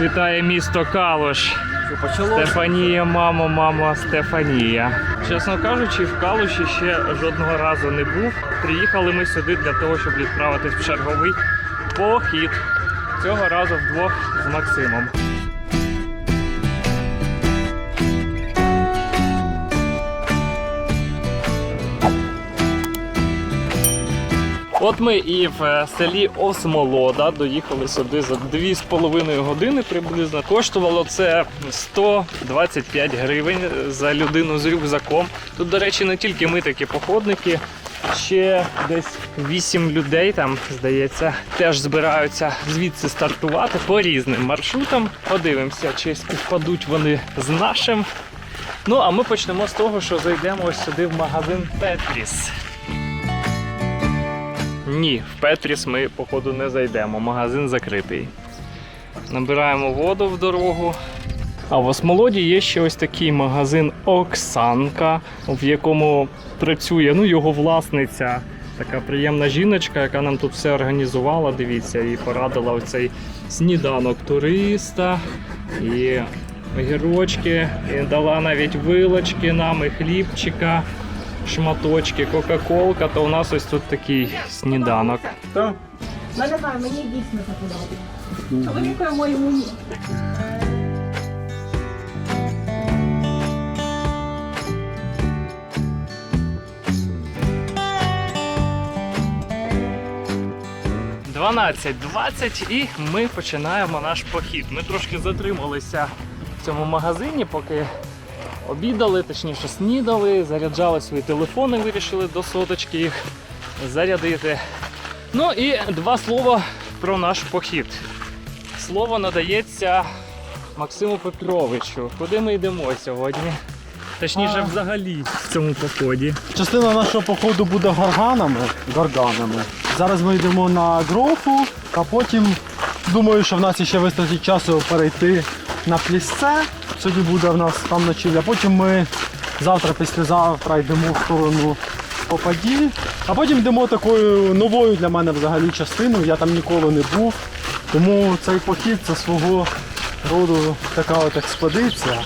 Процвітає місто Калуш. Стефанія, мамо, мама, Стефанія. Чесно кажучи, в Калуші ще жодного разу не був. Приїхали ми сюди для того, щоб відправитись в черговий похід. Цього разу вдвох з Максимом. От ми і в е, селі Осмолода доїхали сюди за 2,5 години приблизно. Коштувало це 125 гривень за людину з рюкзаком. Тут, до речі, не тільки ми такі походники, ще десь 8 людей там, здається, теж збираються звідси стартувати по різним маршрутам. Подивимося, чи співпадуть вони з нашим. Ну а ми почнемо з того, що зайдемо ось сюди в магазин Петріс. Ні, в Петріс ми, походу, не зайдемо. Магазин закритий. Набираємо воду в дорогу. А в Осмолоді є ще ось такий магазин Оксанка, в якому працює ну, його власниця, така приємна жіночка, яка нам тут все організувала. Дивіться, і порадила оцей сніданок туриста, і огірочки, і дала навіть вилочки нам, і хлібчика шматочки, кока-колка, то у нас ось тут такий сніданок. Я не знаю, мені дійсно це подобається. Великою моєму ні. – 12.20 і ми починаємо наш похід. Ми трошки затрималися в цьому магазині, поки обідали, точніше снідали, заряджали свої телефони, вирішили до соточки їх зарядити. Ну і два слова про наш похід. Слово надається Максиму Петровичу. Куди ми йдемо сьогодні? Точніше, взагалі в цьому поході. Частина нашого походу буде горганами, горганами. Зараз ми йдемо на грофу, а потім думаю, що в нас ще вистачить часу перейти на плісце. Сьогодні буде в нас там ночівля. Потім ми завтра, післязавтра йдемо в сторону Попаді. А потім йдемо такою новою для мене взагалі частиною. Я там ніколи не був. Тому цей похід це свого роду така от експедиція.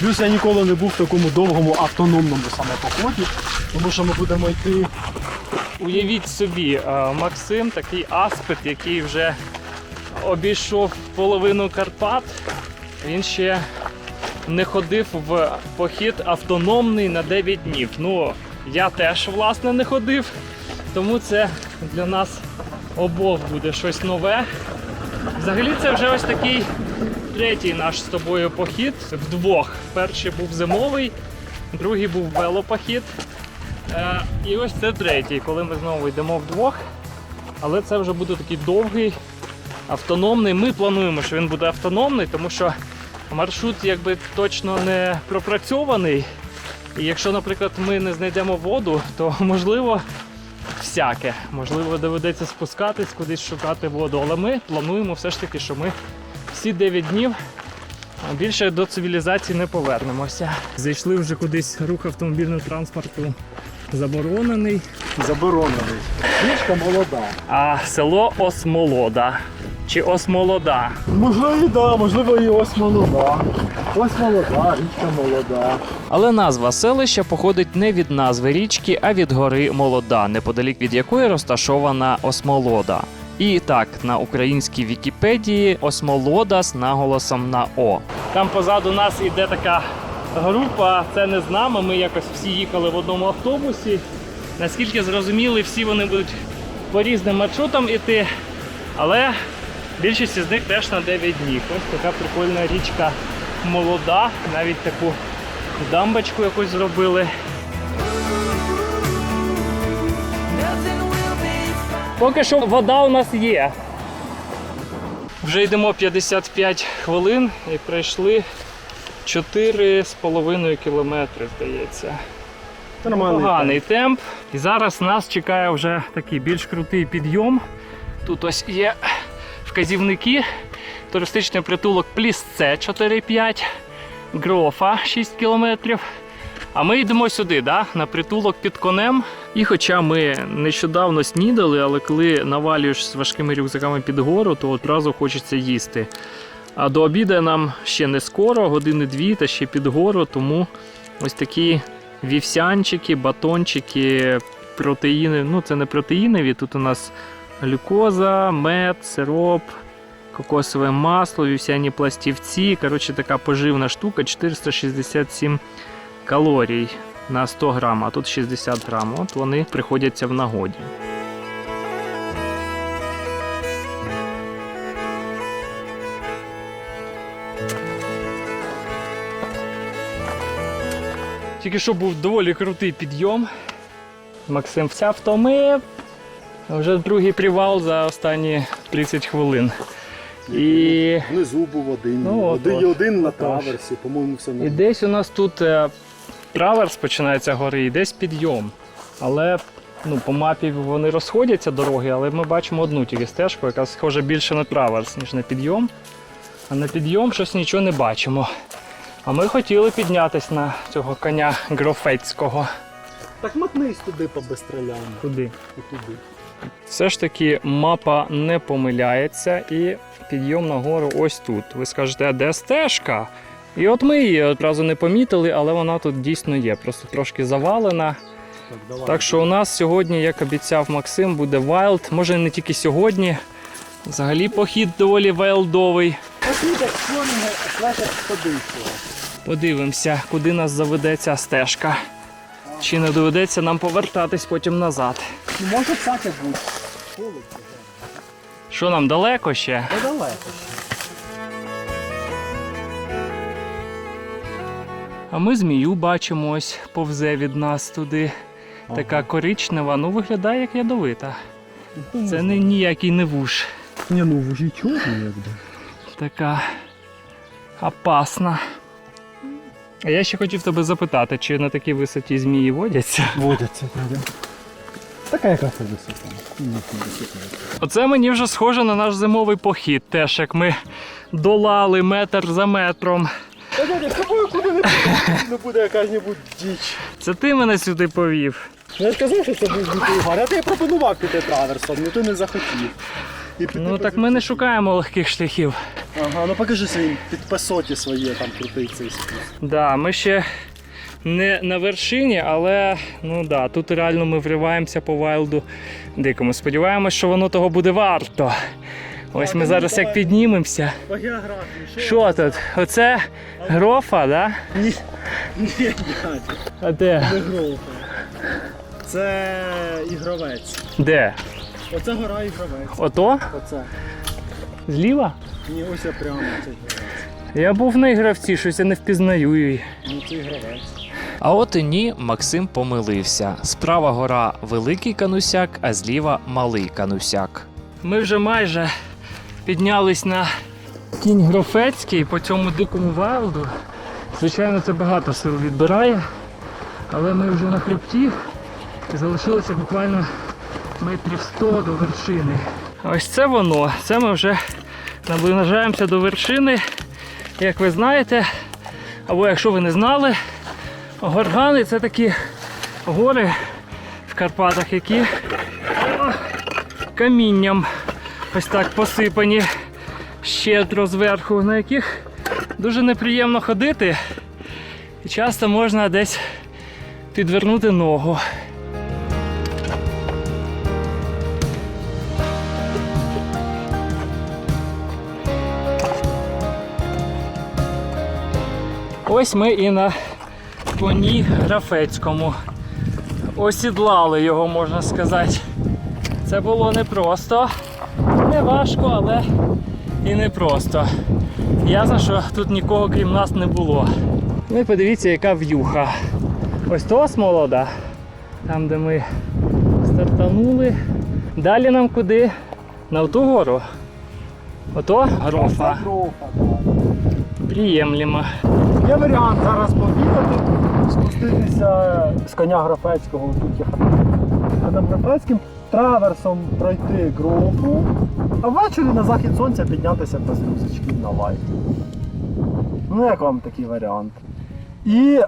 Плюс я ніколи не був в такому довгому автономному саме поході, тому що ми будемо йти Уявіть собі, е, Максим такий аспект, який вже обійшов половину Карпат. Він ще не ходив в похід автономний на 9 днів. Ну, я теж власне не ходив, тому це для нас обох буде щось нове. Взагалі це вже ось такий третій наш з тобою похід вдвох. Перший був зимовий, другий був велопохід. Е, і ось це третій, коли ми знову йдемо вдвох. Але це вже буде такий довгий, автономний. Ми плануємо, що він буде автономний, тому що маршрут якби точно не пропрацьований. І якщо, наприклад, ми не знайдемо воду, то можливо всяке. Можливо, доведеться спускатись, кудись шукати воду. Але ми плануємо все ж таки, що ми всі 9 днів більше до цивілізації не повернемося. Зайшли вже кудись рух автомобільного транспорту заборонений. заборонений. Річка молода. А село Осмолода. Чи Осмолода. Можливо, і да, можливо, і ось молода. Ось молода, річка молода. Але назва селища походить не від назви річки, а від гори Молода, неподалік від якої розташована Осмолода. І так, на українській Вікіпедії Осмолода з наголосом на О. Там позаду нас іде така група, це не з нами. Ми якось всі їхали в одному автобусі. Наскільки зрозуміли, всі вони будуть по різним маршрутам іти, але більшість із них теж на 9 днів. Ось така прикольна річка молода, навіть таку дамбочку якусь зробили. Поки що вода у нас є. Вже йдемо 55 хвилин і пройшли 4,5 кілометри, здається. Нормальний. Поганий темп. І зараз нас чекає вже такий більш крутий підйом. Тут ось є вказівники. Туристичний притулок Плісце 4,5, Грофа 6 кілометрів. А ми йдемо сюди, да? на притулок під конем. І хоча ми нещодавно снідали, але коли навалюєш з важкими рюкзаками під гору, то одразу хочеться їсти. А до обіду нам ще не скоро, години-дві та ще під гору, тому ось такі вівсянчики, батончики, протеїни. Ну, це не протеїнові, тут у нас глюкоза, мед, сироп, кокосове масло, вівсяні пластівці. Коротше, така поживна штука 467 калорій на 100 грам, а тут 60 грам. От вони приходяться в нагоді. Тільки що був доволі крутий підйом. Максим вся втомив. Вже другий привал за останні 30 хвилин. І, Внизу був один. Ну, один і один на траверсі, по-моєму, все і десь у нас тут е, траверс починається гори, і десь підйом. Але ну, по мапі вони розходяться дороги, але ми бачимо одну тільки стежку, яка схожа більше на траверс, ніж на підйом. А на підйом щось нічого не бачимо. А ми хотіли піднятися на цього коня грофецького. Так мотнись туди по безстрілянню. Куди? І туди. Все ж таки мапа не помиляється і підйом на гору ось тут. Ви скажете, а де стежка? І от ми її одразу не помітили, але вона тут дійсно є, просто трошки завалена. Так. Так що у нас сьогодні, як обіцяв Максим, буде вайлд. Може не тільки сьогодні. Взагалі похід доволі вайлдовий. Подивимося, куди нас заведе ця стежка. Чи не доведеться нам повертатись потім назад. Ну, може всяке бути. Що нам далеко ще? Недалеко. А ми змію бачимо ось повзе від нас туди. Така коричнева, ну виглядає як ядовита. Це не ніякий не вуш. Ні, ну вужі чорні якби. Така опасна. А я ще хотів тебе запитати, чи на такій висоті змії водяться? Водяться, так. Така яка це висота. Оце мені вже схоже на наш зимовий похід, теж як ми долали метр за метром. Та дядя, з тобою куди не не буде яка-небудь діч. Це ти мене сюди повів. Ну, Я ж казав, що це був бутий гар. Я тобі пропонував піти траверсом, але ти не захотів. І піти Ну так ми не шукаємо легких шляхів. Ага, ну покажи своїм підписоті своє там крутий цей. Да, ми ще не на вершині, але ну да, тут реально ми вриваємося по вайлду дикому. Сподіваємось, що воно того буде варто. Ось ми зараз як піднімемося. По географії, що? Тут? Оце грофа, да? Ні, ні, дядя, А де? не грофа. Це ігровець. Де? Оце гора ігровець. Ото? Оце. Зліва? Ні, ось я прямо це ігровець. Я був на ігравці, щось я не впізнаю її. Ну це ігровець. А от і ні, Максим помилився. Справа гора великий канусяк, а зліва малий канусяк. Ми вже майже піднялись на кінь Грофецький по цьому дикому вайлду. Звичайно, це багато сил відбирає, але ми вже на хребті і залишилося буквально метрів 100 до вершини. Ось це воно. Це ми вже наближаємося до вершини. Як ви знаєте, або якщо ви не знали, горгани це такі гори в Карпатах, які камінням ось так посипані щедро зверху, на яких дуже неприємно ходити. І часто можна десь підвернути ногу. Ось ми і на коні Графецькому. Осідлали його, можна сказати. Це було непросто. Не важко, але і непросто. Ясно, що тут нікого крім нас не було. Ну і подивіться, яка в'юха. Ось то молода, там де ми стартанули. Далі нам куди? На ту гору. Ото грофа. Приємлемо. Є варіант зараз поїхати, спуститися з коня Графецького, тут є хата. А над Графецьким траверсом пройти грофу, а ввечері на захід сонця піднятися без рюкзачків на лайт. Ну як вам такий варіант? І е,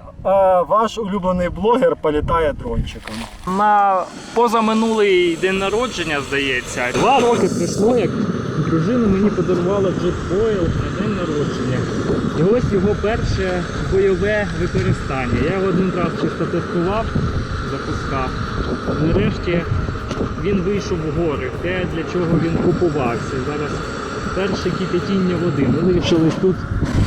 ваш улюблений блогер політає дрончиком. На позаминулий день народження, здається. Два роки пройшло, як дружина мені подарувала джетфойл на день І ось його перше бойове використання. Я його один раз чисто тестував, запускав. Нарешті він вийшов в гори, те, для чого він купувався. Зараз перше кипятіння води. Ми вирішили тут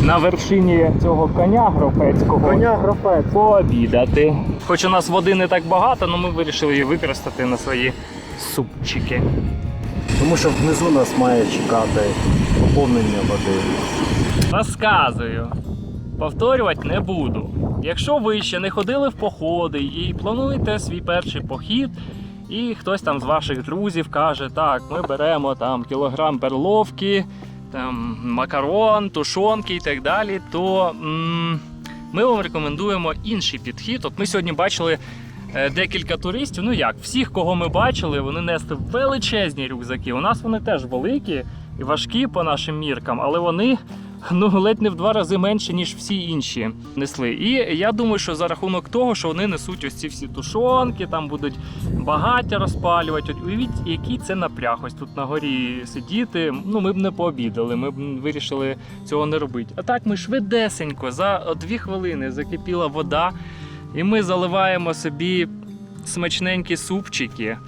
на вершині цього коня грофецького Коня графець. пообідати. Хоч у нас води не так багато, але ми вирішили її використати на свої супчики. Тому що внизу нас має чекати поповнення води. Розказую. Повторювати не буду. Якщо ви ще не ходили в походи і плануєте свій перший похід, і хтось там з ваших друзів каже, так, ми беремо там кілограм перловки, там макарон, тушонки і так далі, то м, ми вам рекомендуємо інший підхід. От ми сьогодні бачили е, декілька туристів. Ну як, всіх, кого ми бачили, вони несли величезні рюкзаки. У нас вони теж великі і важкі по нашим міркам, але вони ну ледь не в два рази менше, ніж всі інші несли. І я думаю, що за рахунок того, що вони несуть ось ці всі тушонки, там будуть багаття розпалювати. От уявіть, який це напряг ось тут на горі сидіти. Ну ми б не пообідали, ми б вирішили цього не робити. А так ми швидесенько за дві хвилини закипіла вода, і ми заливаємо собі смачненькі супчики.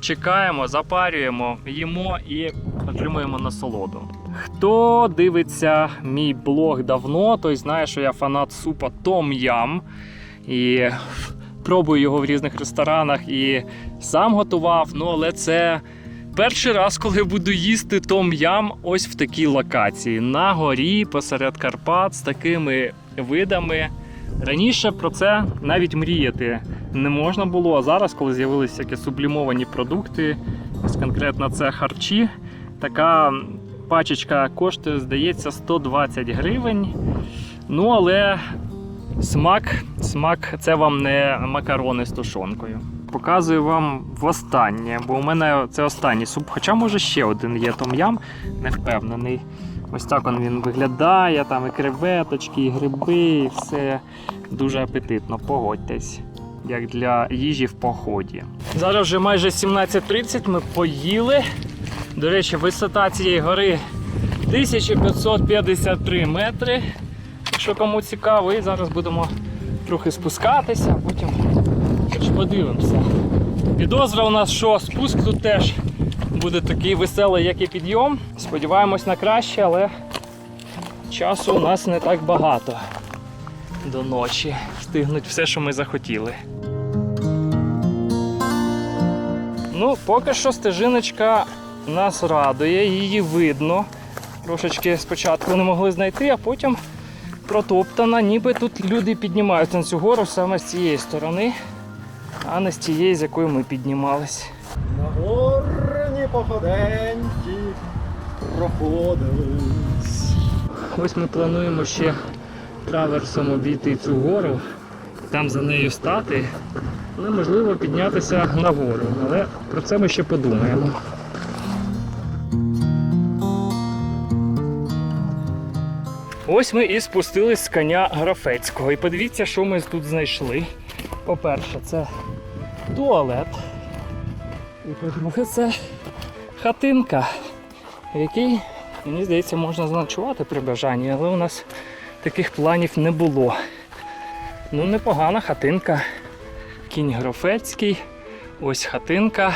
Чекаємо, запарюємо, їмо і отримуємо насолоду. Хто дивиться мій блог давно, той знає, що я фанат супа Том Ям. І пробую його в різних ресторанах і сам готував. Ну, але це перший раз, коли я буду їсти Том Ям ось в такій локації. На горі, посеред Карпат, з такими видами. Раніше про це навіть мріяти не можна було. А зараз, коли з'явилися сублімовані продукти, ось конкретно це харчі, така пачечка коштує, здається, 120 гривень. Ну, але смак, смак це вам не макарони з тушонкою. Показую вам востаннє, бо у мене це останній суп. Хоча, може, ще один є том-ям, не впевнений. Ось так він виглядає, там і креветочки, і гриби, і все дуже апетитно, погодьтесь, як для їжі в поході. Зараз вже майже 17.30, ми поїли. До речі, висота цієї гори 1553 метри. Якщо кому цікаво, і зараз будемо трохи спускатися, а потім хоч подивимося. Підозра у нас, що спуск тут теж буде такий веселий, як і підйом. Сподіваємось на краще, але часу у нас не так багато до ночі. Встигнуть все, що ми захотіли. Ну, поки що стежиночка нас радує, її видно. Трошечки спочатку не могли знайти, а потім протоптана, ніби тут люди піднімаються на цю гору саме з цієї сторони, а не з тієї, з якої ми піднімались. Нагорні походеньки проходились. Ось ми плануємо ще траверсом обійти цю гору, там за нею стати, але можливо піднятися на гору. Але про це ми ще подумаємо. Ось ми і спустились з коня Графецького. І подивіться, що ми тут знайшли. По-перше, це туалет. І по-друге, це хатинка, в якій Мені здається, можна заночувати при бажанні, але у нас таких планів не було. Ну, непогана хатинка. Кінь Грофецький, ось хатинка.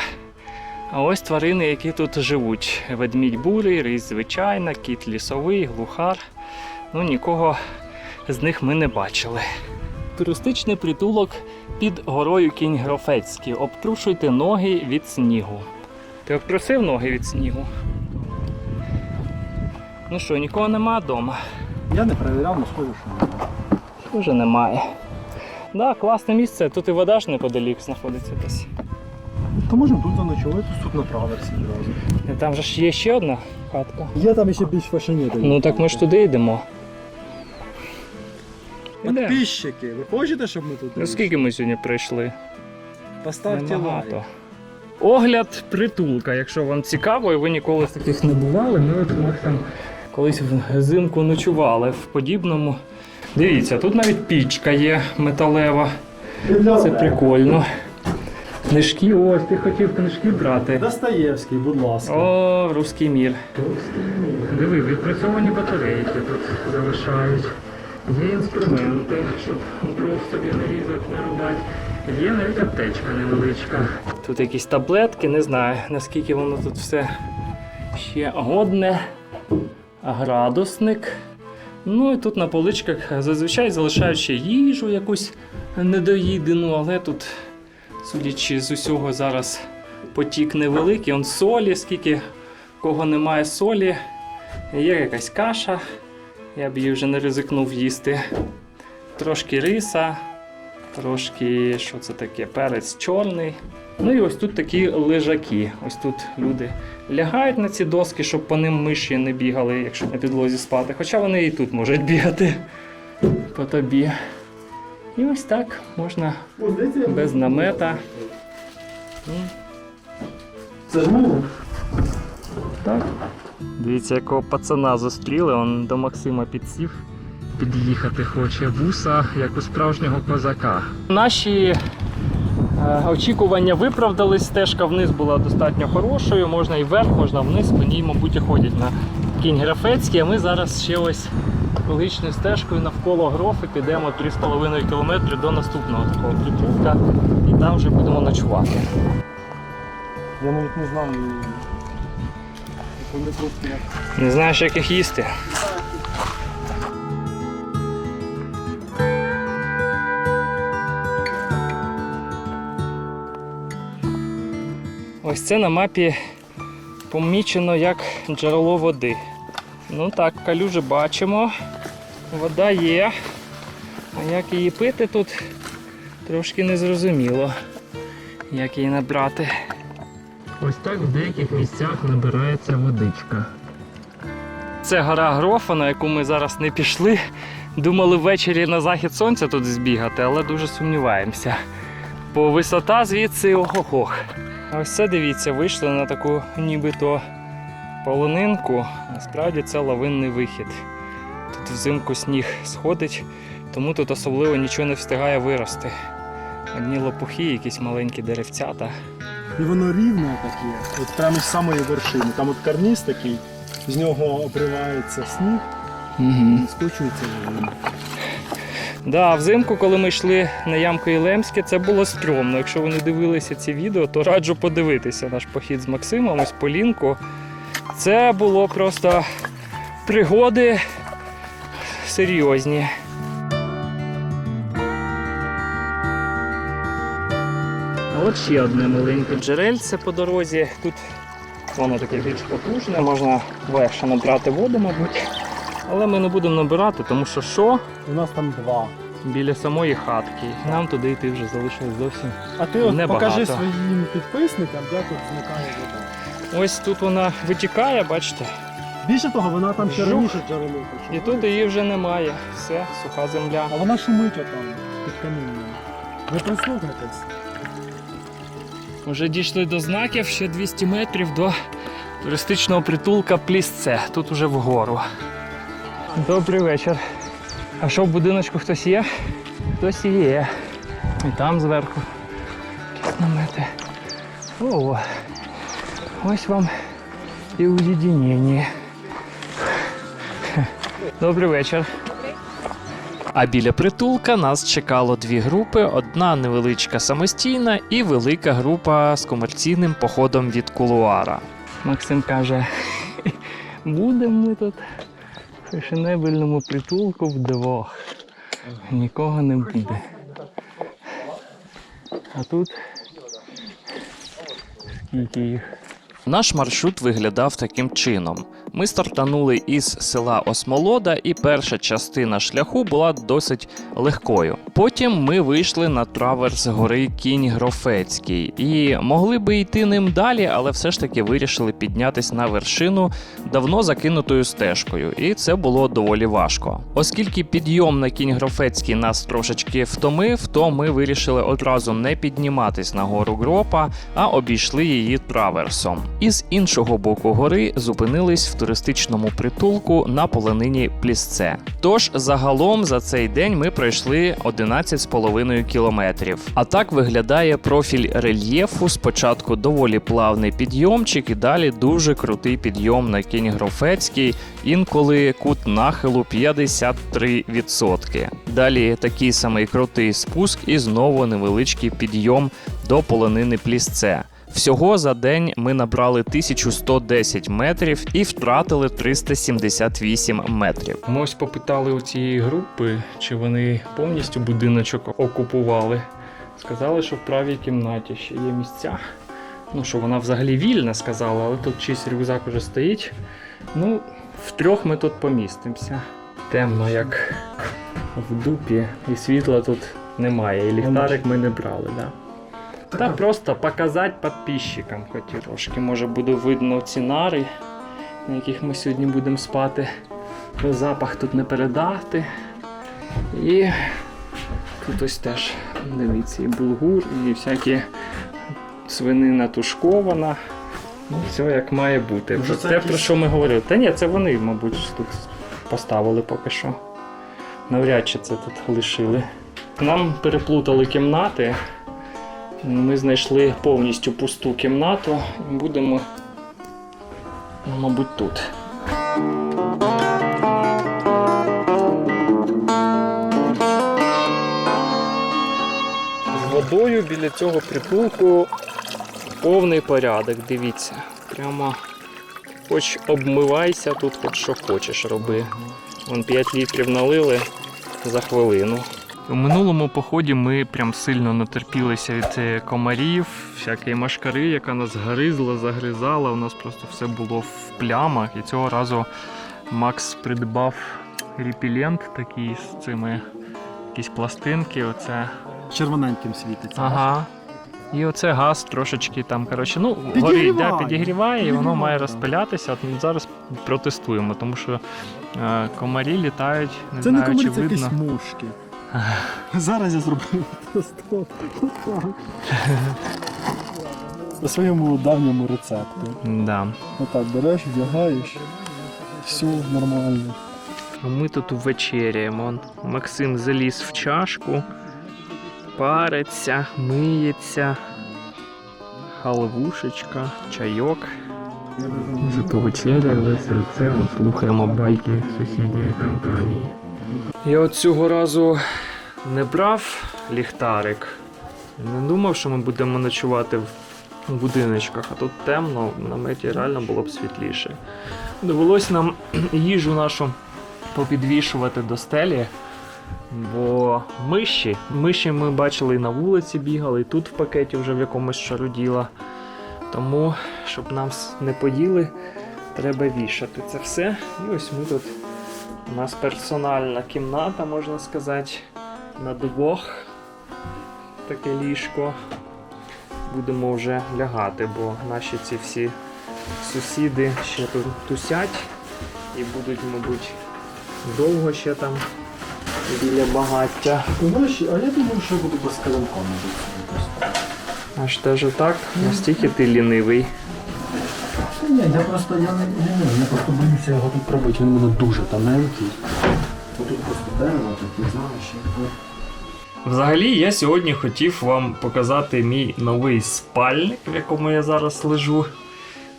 А ось тварини, які тут живуть. Ведмідь бурий, рись звичайна, кіт лісовий, глухар. Ну, нікого з них ми не бачили. Туристичний притулок під горою кінь Грофецький. Обтрушуйте ноги від снігу. Ти обтрусив ноги від снігу? Ну що, нікого нема вдома? Я не перевіряв, але схоже, що немає. Уже немає. Да, класне місце, тут і вода ж неподалік знаходиться десь. То можемо тут заночувати, тут на траверсі одразу. Там же ж є ще одна хатка. Є там ще більш фашені. Ну так ми ж туди йдемо. Підписчики, ви хочете, щоб ми тут? Ну скільки ми сьогодні прийшли? Поставте лайк. Огляд притулка, якщо вам цікаво, і ви ніколи з таких не бували, ми от ми там колись взимку ночували в подібному. Дивіться, тут навіть пічка є металева. Це прикольно. Книжки, ось ти хотів книжки брати. Достоєвський, будь ласка. О, русський мір. Диви, відпрацьовані батарейки тут залишають. Є інструменти, щоб дров собі не різати, рубати. Є навіть аптечка невеличка. Тут якісь таблетки, не знаю наскільки воно тут все ще годне. Градусник. Ну і тут на поличках зазвичай залишають ще їжу якусь недоїдену, але тут, судячи з усього, зараз потік невеликий, он солі, скільки кого немає солі, є якась каша, я б її вже не ризикнув їсти. Трошки риса, трошки, що це таке, перець чорний. Ну і ось тут такі лежаки. Ось тут люди лягають на ці доски, щоб по ним миші не бігали, якщо на підлозі спати. Хоча вони і тут можуть бігати по тобі. І ось так можна без намета. Це ж. Так. Дивіться, якого пацана зустріли, он до Максима підсів. Під'їхати хоче вуса, як у справжнього козака. Наші е, очікування виправдались, стежка вниз була достатньо хорошою, можна і вверх, можна вниз, по ній, мабуть, і ходять на кінь Графецький, а ми зараз ще ось логічною стежкою навколо грофи підемо 3,5 км до наступного такого притулка і там вже будемо ночувати. Я навіть не знаю. Не знаєш, як їх їсти? Ось це на мапі помічено як джерело води. Ну так, калюжі бачимо. Вода є. А як її пити тут трошки незрозуміло. Як її набрати. Ось так в деяких місцях набирається водичка. Це гора Грофа, на яку ми зараз не пішли. Думали ввечері на захід сонця тут збігати, але дуже сумніваємося. Бо висота звідси ох-ох. Ось це дивіться, вийшли на таку нібито полонинку. Насправді це лавинний вихід. Тут взимку сніг сходить, тому тут особливо нічого не встигає вирости. Одні лопухи, якісь маленькі деревцята. І воно рівне таке, от прямо з самої вершини. Там от карніз такий, з нього обривається сніг Угу. і скочується воно. Да, взимку, коли ми йшли на ямку Ілемське, це було стрьомно. Якщо ви не дивилися ці відео, то раджу подивитися наш похід з Максимом, ось по лінку. Це було просто пригоди серйозні. От ще одне маленьке джерельце по дорозі. Тут воно таке більш потужне, можна легше набрати воду, мабуть. Але ми не будемо набирати, тому що що? У нас там два. біля самої хатки. Нам туди йти вже залишилось зовсім. А ти от Небагато. покажи своїм підписникам, де тут зникає вода. Ось тут вона витікає, бачите, Більше того, вона там ще раніше джерело і тут її вже немає. Все, суха земля. А вона шумить отам під камінням. Ви прислухайтесь. Вже дійшли до знаків, ще 200 метрів до туристичного притулка Плісце. Тут уже вгору. Добрий вечір. А що в будиночку хтось є? Хтось є. І там зверху. Якісь намети. О, ось вам і уєдинення. Добрий вечір. А біля притулка нас чекало дві групи: одна невеличка самостійна і велика група з комерційним походом від кулуара. Максим каже, будемо ми тут в фешенебельному притулку вдвох. Нікого не буде. А тут скільки їх? Наш маршрут виглядав таким чином: ми стартанули із села Осмолода, і перша частина шляху була досить легкою. Потім ми вийшли на траверс гори Кінь Грофецький і могли би йти ним далі, але все ж таки вирішили піднятись на вершину давно закинутою стежкою, і це було доволі важко. Оскільки підйом на кінь Грофецький нас трошечки втомив, то ми вирішили одразу не підніматись на гору Гропа, а обійшли її траверсом. І з іншого боку гори зупинились в туристичному притулку на полонині Плісце. Тож загалом за цей день ми пройшли 11,5 кілометрів. А так виглядає профіль рельєфу. Спочатку доволі плавний підйомчик, і далі дуже крутий підйом на кінь Грофецький, інколи кут нахилу 53%. Далі такий самий крутий спуск і знову невеличкий підйом до полонини Плісце. Всього за день ми набрали 1110 метрів і втратили 378 метрів. Ми ось попитали у цієї групи, чи вони повністю будиночок окупували. Сказали, що в правій кімнаті ще є місця. Ну, що вона взагалі вільна, сказала, але тут чийсь рюкзак уже стоїть. Ну, втрьох ми тут помістимося. Темно, як в дупі, і світла тут немає. І ліхтарик ми не брали, да. Та просто показати підписчикам хотів. Трошки може буде видно ці нари, на яких ми сьогодні будемо спати. Запах тут не передати. І тут ось теж, дивіться, і булгур, і всякі свинина тушкована. Ну, все як має бути. Це те, про що ми говорили. Та ні, це вони, мабуть, тут поставили поки що. Навряд чи це тут лишили. Нам переплутали кімнати. Ми знайшли повністю пусту кімнату і будемо, мабуть, тут. З водою біля цього притулку повний порядок, дивіться. Прямо хоч обмивайся, тут хоч що хочеш роби. Вон 5 літрів налили за хвилину. У минулому поході ми прям сильно натерпілися від е, комарів, всякої машкари, яка нас гризла, загризала. У нас просто все було в плямах. І цього разу Макс придбав репелент такий з цими якісь пластинки. Оце Червоненьким світиться. Ага. І оце газ трошечки там, коротше, ну, горить, Підігріває. да, підігріває, і воно має розпилятися. От ми зараз протестуємо, тому що е, комарі літають, не Це не знаю, чи комарі, це якісь видно. мушки. Зараз я зроблю тест. По своєму давньому рецепту. Да. Отак береш, вдягаєш, все нормально. А ми тут вечеряємо. Максим заліз в чашку, париться, миється, халвушечка, чайок. Вже повечеряли, серед слухаємо байки сусідньої компанії. Я от цього разу не брав ліхтарик. Не думав, що ми будемо ночувати в будиночках, а тут темно, в наметі реально було б світліше. Довелось нам їжу нашу попідвішувати до стелі. Бо миші, миші ми бачили і на вулиці бігали, і тут в пакеті вже в якомусь шаруділа. Тому, щоб нам не поїли, треба вішати це все. І ось ми тут. У нас персональна кімната, можна сказати, на двох. Таке ліжко. Будемо вже лягати, бо наші ці всі сусіди ще тут тусять і будуть, мабуть, довго ще там біля багаття. Знаєш, а я думав, що буду без просто. Аж теж так, настільки ти лінивий. Я просто я не, не я просто боюся його тут пробити, він мене дуже тоненький. Взагалі, я сьогодні хотів вам показати мій новий спальник, в якому я зараз лежу.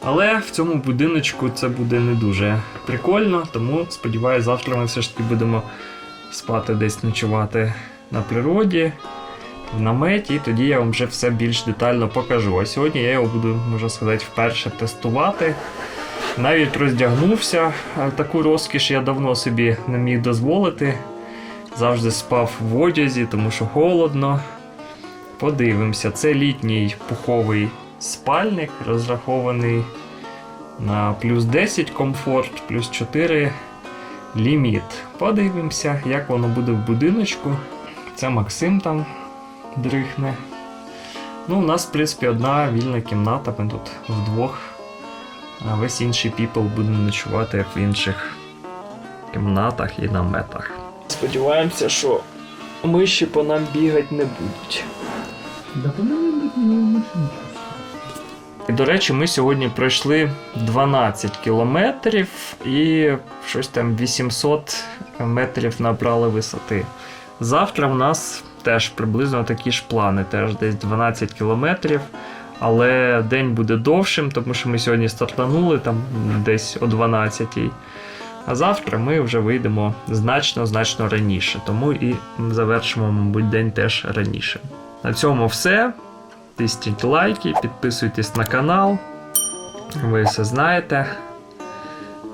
Але в цьому будиночку це буде не дуже прикольно, тому сподіваюся, завтра ми все ж таки будемо спати десь ночувати на природі, в наметі, і тоді я вам вже все більш детально покажу. А сьогодні я його буду, можна сказати, вперше тестувати. Навіть роздягнувся. Таку розкіш я давно собі не міг дозволити. Завжди спав в одязі, тому що холодно. Подивимося, це літній пуховий спальник, розрахований на плюс 10 комфорт, плюс 4 ліміт. Подивимося, як воно буде в будиночку. Це Максим там дрихне. Ну, у нас, в принципі, одна вільна кімната, ми тут вдвох. А весь інший піпл буде ночувати в інших кімнатах і наметах. Сподіваємося, що миші по нам бігати не будуть. Да по мені не. І, до речі, ми сьогодні пройшли 12 кілометрів і щось там 800 метрів набрали висоти. Завтра в нас теж приблизно такі ж плани, теж десь 12 кілометрів. Але день буде довшим, тому що ми сьогодні стартанули там десь о 12-й. А завтра ми вже вийдемо значно значно раніше, тому і завершимо, мабуть, день теж раніше. На цьому все. Тисніть лайки, підписуйтесь на канал. Ви все знаєте.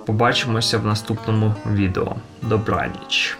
Побачимося в наступному відео. Добраніч!